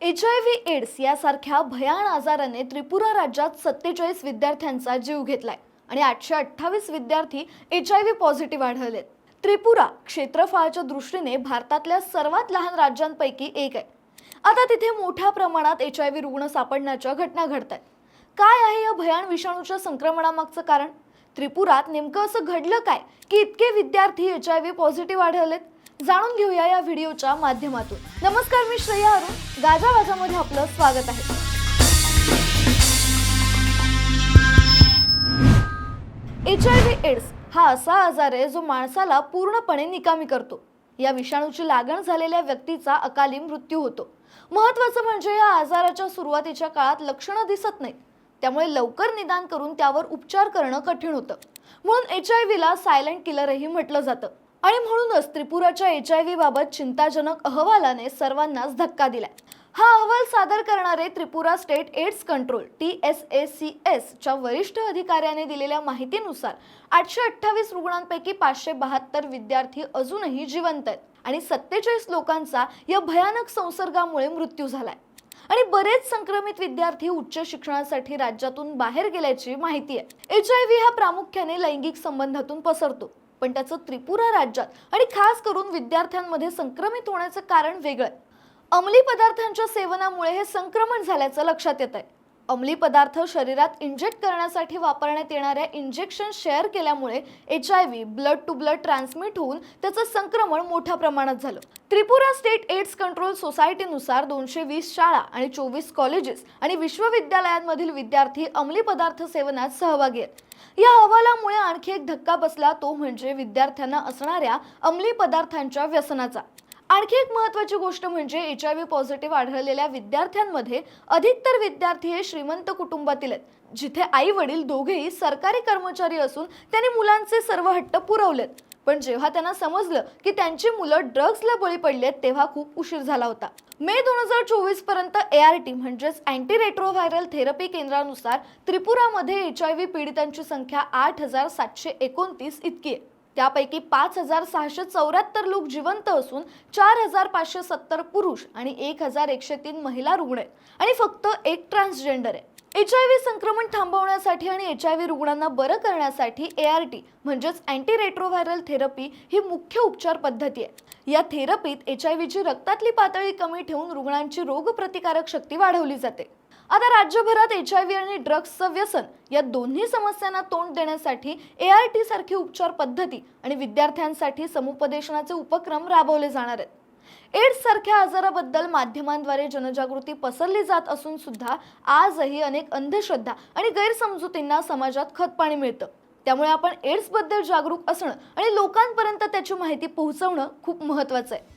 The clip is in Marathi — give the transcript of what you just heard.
एच आय व्ही एड्स यासारख्या भयान आजाराने त्रिपुरा राज्यात सत्तेचाळीस विद्यार्थ्यांचा जीव घेतलाय आणि आठशे अठ्ठावीस विद्यार्थी एच आय व्ही पॉझिटिव्ह आढळलेत. त्रिपुरा क्षेत्रफळाच्या दृष्टीने भारतातल्या सर्वात लहान राज्यांपैकी एक आहे. आता तिथे मोठ्या प्रमाणात एच आय व्ही रुग्ण सापडण्याच्या घटना घडत आहेत काय आहे या भयान विषाणूच्या संक्रमणामागचं कारण? त्रिपुरात नेमकं असं घडलं काय? की इतके विद्यार्थी एच आय व्ही पॉझिटिव्ह आढळलेत? जाणून घेऊया या व्हिडिओच्या माध्यमातून. नमस्कार मी श्रेया अरुण. गाजा वाजामध्ये आपलं स्वागत आहे. एच आय व्ही एड्स हा असा आजार आहे जो माणसाला पूर्णपणे निकामी करतो. या विषाणूची लागण झालेल्या व्यक्तीचा अकाली मृत्यू होतो. महत्वाचं म्हणजे या आजाराच्या सुरुवातीच्या काळात लक्षणं दिसत नाहीत. त्यामुळे लवकर निदान करून त्यावर उपचार करणं कठीण होतं. म्हणून एच आय व्हीला सायलेंट किलरही म्हटलं जातं. आणि म्हणूनच त्रिपुराच्या एच आय व्ही बाबत चिंताजनक अहवालाने सर्वांनाच धक्का दिलाय. हा अहवाल सादर करणारे Tripura state AIDS control T S A C S च्या वरिष्ठ अधिकाऱ्याने दिलेल्या माहितीनुसार आठशे अठ्ठावीस रुग्णांपैकी पाचशे बहात्तर विद्यार्थी अजूनही जिवंत आहेत. आणि सत्तेचाळीस लोकांचा या भयानक संसर्गामुळे मृत्यू झालाय. आणि बरेच संक्रमित विद्यार्थी उच्च शिक्षणासाठी राज्यातून बाहेर गेल्याची माहिती आहे. एच आय व्ही हा प्रामुख्याने लैंगिक संबंधातून पसरतो पण त्याचं त्रिपुरा राज्यात आणि खास करून विद्यार्थ्यांमध्ये संक्रमित होण्याचं कारण वेगळं आहे. अंमली पदार्थांच्या सेवनामुळे हे संक्रमण झाल्याचं लक्षात येत आहे अंमली पदार्थ शरीरात इंजेक्ट करण्यासाठी वापरण्यात येणाऱ्या इंजेक्शन शेअर केल्यामुळे H I V blood to blood transmit होऊन त्याचं संक्रमण मोठ्या प्रमाणात झालं. त्रिपुरा स्टेट एड्स कंट्रोल सोसायटीनुसार दोनशे वीस शाळा आणि चोवीस कॉलेजेस आणि विश्वविद्यालयांमधील विद्यार्थी अंमली पदार्थ सेवनात सहभागी आहेत. या अहवालामुळे आणखी एक धक्का बसला तो म्हणजे विद्यार्थ्यांना असणाऱ्या अंमली पदार्थांच्या व्यसनाचा. आणखी एक महत्वाची गोष्ट म्हणजे एच आय व्ही पॉझिटिव्ह आढळलेल्या विद्यार्थ्यांमध्ये अधिकतर विद्यार्थी हे श्रीमंत कुटुंबातील आहेत जिथे आई वडील दोघेही सरकारी कर्मचारी असून त्यांनी मुलांचे सर्व हट्ट पुरवलेत. पण जेव्हा त्यांना समजलं की त्यांची मुलं ड्रग्जला बळी पडलेत तेव्हा खूप उशीर झाला होता. मे दोन हजार चोवीसपर्यंत ए आर टी म्हणजेच अँटी रेट्रोव्हायरल थेरपी केंद्रानुसार त्रिपुरामध्ये एच आय व्ही पीडितांची संख्या आठ हजार सातशे एकोणतीस इतकी आहे. त्यापैकी पाच हजार सहाशे चौऱ्याहत्तर लोक जिवंत असून चार हजार पाचशे सत्तर पुरुष आणि एक हजार एकशे तीन महिला रुग्ण आहेत. आणि फक्त एक ट्रान्सजेंडर आहे. एच आय व्ही संक्रमण थांबवण्यासाठी आणि एच आय व्ही रुग्णांना बरं करण्यासाठी ए आर टी म्हणजेच अँटी रेट्रोव्हायरल थेरपी ही मुख्य उपचार पद्धती आहे. या थेरपीत एच आय व्हीची रक्तातली पातळी कमी ठेवून रुग्णांची रोगप्रतिकारक शक्ती वाढवली जाते. आता राज्यभरात एच आय व्ही आणि ड्रग्सचं व्यसन या दोन्ही समस्यांना तोंड देण्यासाठी ए आर टी सारखी उपचार पद्धती आणि विद्यार्थ्यांसाठी समुपदेशनाचे उपक्रम राबवले जाणार आहेत. एड्स सारख्या आजाराबद्दल माध्यमांद्वारे जनजागृती पसरली जात असून सुद्धा आजही अनेक अंधश्रद्धा आणि गैरसमजुतींना समाजात खतपाणी मिळतं. त्यामुळे आपण एड्सबद्दल जागरूक असणं आणि लोकांपर्यंत त्याची माहिती पोहोचवणं खूप महत्त्वाचं आहे.